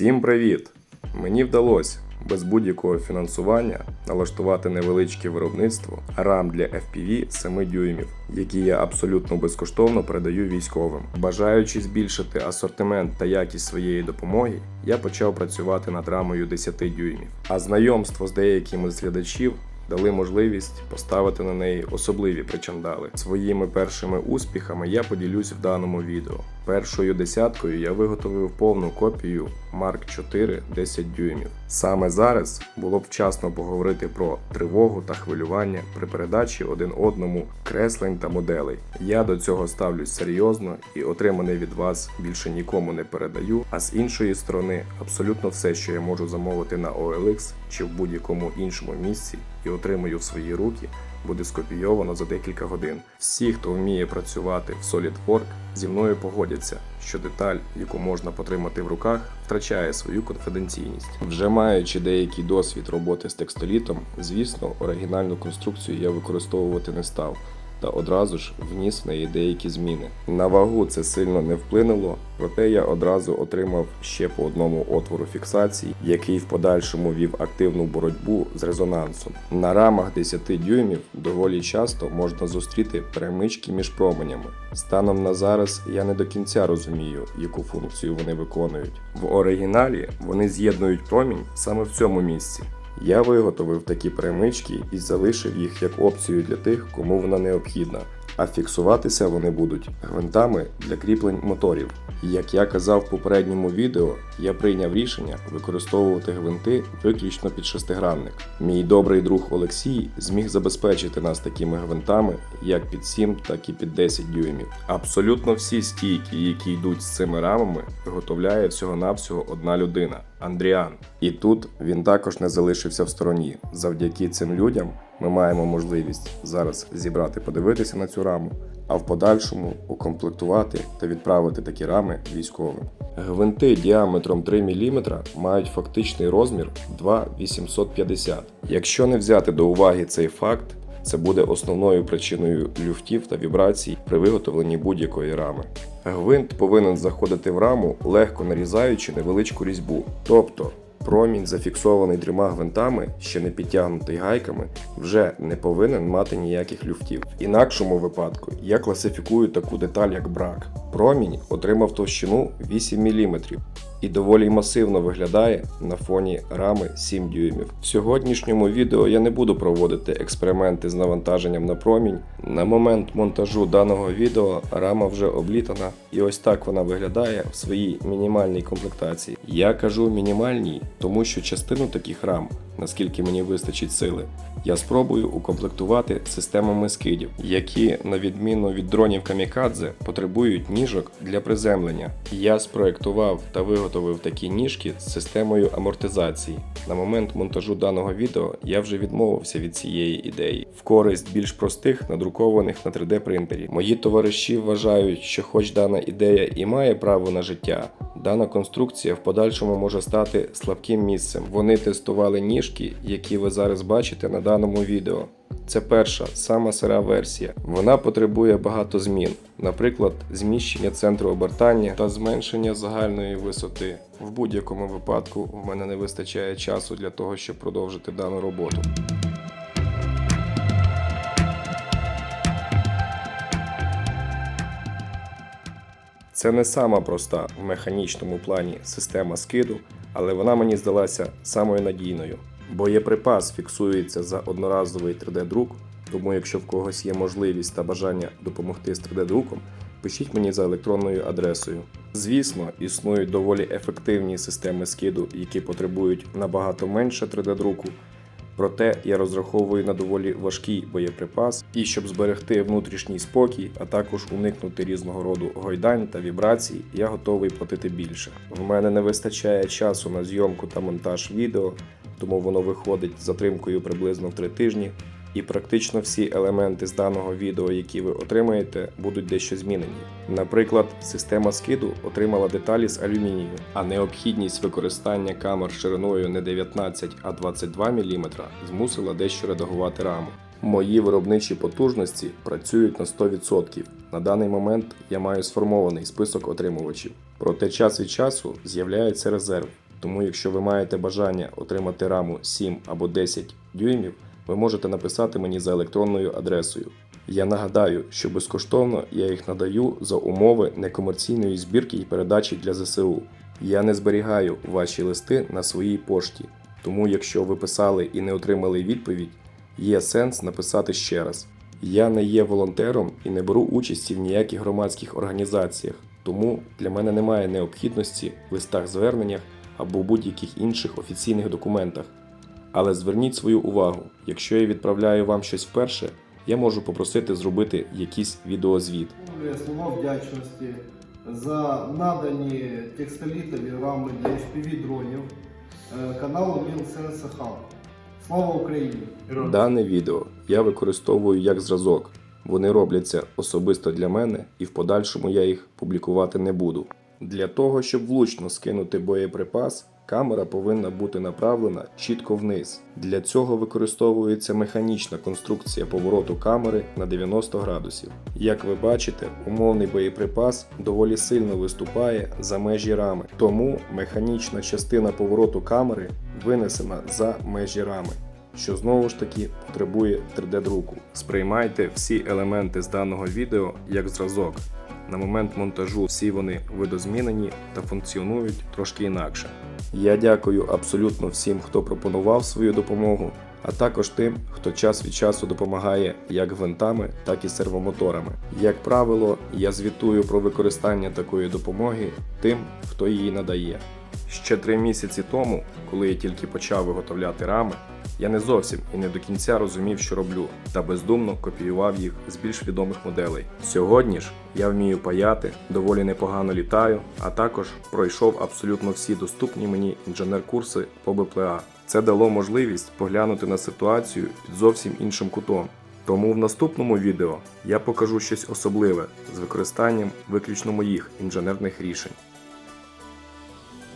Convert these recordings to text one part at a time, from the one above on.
Всім привіт! Мені вдалося без будь-якого фінансування налаштувати невеличке виробництво рам для FPV 7 дюймів, які я абсолютно безкоштовно передаю військовим. Бажаючи збільшити асортимент та якість своєї допомоги, я почав працювати над рамою 10 дюймів. А знайомство з деякими з глядачів дали можливість поставити на неї особливі причандали. Своїми першими успіхами я поділюсь в даному відео. Першою десяткою я виготовив повну копію Mark 4 10 дюймів. Саме зараз було б вчасно поговорити про тривогу та хвилювання при передачі один одному креслень та моделей. Я до цього ставлюсь серйозно і отриманий від вас більше нікому не передаю. А з іншої сторони, абсолютно все, що я можу замовити на OLX чи в будь-якому іншому місці і отримую в свої руки, буде скопійовано за декілька годин. Всі, хто вміє працювати в SolidWork, зі мною погодяться, що деталь, яку можна потримати в руках, втрачає свою конфіденційність. Вже маючи деякий досвід роботи з текстолітом, звісно, оригінальну конструкцію я використовувати не став. Та одразу ж вніс в неї деякі зміни. На вагу це сильно не вплинуло, проте я одразу отримав ще по одному отвору фіксації, який в подальшому вів активну боротьбу з резонансом. На рамах 10 дюймів доволі часто можна зустріти перемички між променями. Станом на зараз я не до кінця розумію, яку функцію вони виконують. В оригіналі вони з'єднують промінь саме в цьому місці. Я виготовив такі перемички і залишив їх як опцію для тих, кому вона необхідна. А фіксуватися вони будуть гвинтами для кріплень моторів. Як я казав в попередньому відео, я прийняв рішення використовувати гвинти виключно під шестигранник. Мій добрий друг Олексій зміг забезпечити нас такими гвинтами як під 7, так і під 10 дюймів. Абсолютно всі стійки, які йдуть з цими рамами, виготовляє всього-навсього одна людина Андріан. І тут він також не залишився в стороні. Завдяки цим людям ми маємо можливість зараз зібрати, подивитися на цю раму, а в подальшому укомплектувати та відправити такі рами військовим. Гвинти діаметром 3 мм мають фактичний розмір 2,850. Якщо не взяти до уваги цей факт, це буде основною причиною люфтів та вібрацій при виготовленні будь-якої рами. Гвинт повинен заходити в раму, легко нарізаючи невеличку різьбу. Тобто промінь, зафіксований трьома гвинтами, ще не підтягнутий гайками, вже не повинен мати ніяких люфтів. В інакшому випадку я класифікую таку деталь як брак. Промінь отримав товщину 8 мм і доволі масивно виглядає на фоні рами 7 дюймів. В сьогоднішньому відео я не буду проводити експерименти з навантаженням на промінь. На момент монтажу даного відео рама вже облітана, і ось так вона виглядає в своїй мінімальній комплектації. Я кажу мінімальній, тому що частину таких рам, наскільки мені вистачить сили, я спробую укомплектувати системами скидів, які, на відміну від дронів камікадзе, потребують ніжок для приземлення. Я спроектував та виготовив такі ніжки з системою амортизації. На момент монтажу даного відео я вже відмовився від цієї ідеї в користь більш простих надрукованих на 3D принтері. Мої товариші вважають, що хоч дана ідея і має право на життя, дана конструкція в подальшому може стати слабким місцем. Вони тестували ніжки, які ви зараз бачите на даному відео. Це перша, сама сира версія. Вона потребує багато змін, наприклад, зміщення центру обертання та зменшення загальної висоти. В будь-якому випадку в мене не вистачає часу для того, щоб продовжити дану роботу. Це не сама проста в механічному плані система скиду, але вона мені здалася самою надійною. Боєприпас фіксується за одноразовий 3D-друк, тому якщо в когось є можливість та бажання допомогти з 3D-друком, пишіть мені за електронною адресою. Звісно, існують доволі ефективні системи скиду, які потребують набагато менше 3D-друку. Проте я розраховую на доволі важкий боєприпас, і щоб зберегти внутрішній спокій, а також уникнути різного роду гойдань та вібрацій, я готовий платити більше. В мене не вистачає часу на зйомку та монтаж відео, тому воно виходить з затримкою приблизно в 3 тижні. І практично всі елементи з даного відео, які ви отримаєте, будуть дещо змінені. Наприклад, система скиду отримала деталі з алюмінію, а необхідність використання камер шириною не 19, а 22 мм змусила дещо редагувати раму. Мої виробничі потужності працюють на 100%. На даний момент я маю сформований список отримувачів. Проте час від часу з'являється резерв. Тому, якщо ви маєте бажання отримати раму 7 або 10 дюймів, ви можете написати мені за електронною адресою. Я нагадаю, що безкоштовно я їх надаю за умови некомерційної збірки і передачі для ЗСУ. Я не зберігаю ваші листи на своїй пошті, тому якщо ви писали і не отримали відповідь, є сенс написати ще раз. Я не є волонтером і не беру участі в ніяких громадських організаціях, тому для мене немає необхідності в листах зверненнях або будь-яких інших офіційних документах. Але зверніть свою увагу, якщо я відправляю вам щось вперше, я можу попросити зробити якийсь відеозвіт. Слова вдячності за надані текстолітові рами для FPV дронів е, каналу Мінсенса Хаб. Слава Україні! Дане відео я використовую як зразок. Вони робляться особисто для мене і в подальшому я їх публікувати не буду. Для того, щоб влучно скинути боєприпас, камера повинна бути направлена чітко вниз. Для цього використовується механічна конструкція повороту камери на 90 градусів. Як ви бачите, умовний боєприпас доволі сильно виступає за межі рами, тому механічна частина повороту камери винесена за межі рами що знову ж таки потребує 3D-друку. Сприймайте всі елементи з даного відео як зразок. На момент монтажу всі вони видозмінені та функціонують трошки інакше. Я дякую абсолютно всім, хто пропонував свою допомогу, а також тим, хто час від часу допомагає як гвинтами, так і сервомоторами. Як правило, я звітую про використання такої допомоги тим, хто її надає. Ще три місяці тому, коли я тільки почав виготовляти рами, я не зовсім і не до кінця розумів, що роблю, та бездумно копіював їх з більш відомих моделей. Сьогодні ж я вмію паяти, доволі непогано літаю, а також пройшов абсолютно всі доступні мені інженер-курси по БПЛА. Це дало можливість поглянути на ситуацію під зовсім іншим кутом. Тому в наступному відео я покажу щось особливе з використанням виключно моїх інженерних рішень.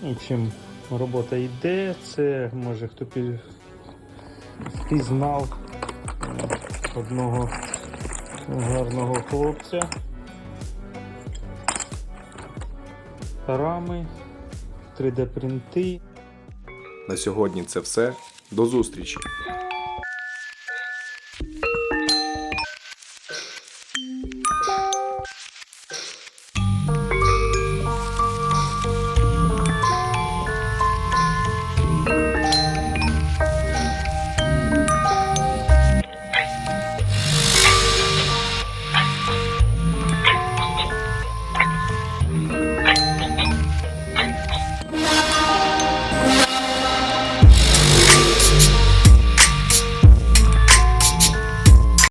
В общем, робота йде. Це може хто пі- впізнав е, одного гарного хлопця. Рами, 3D принти. На сьогодні це все. До зустрічі!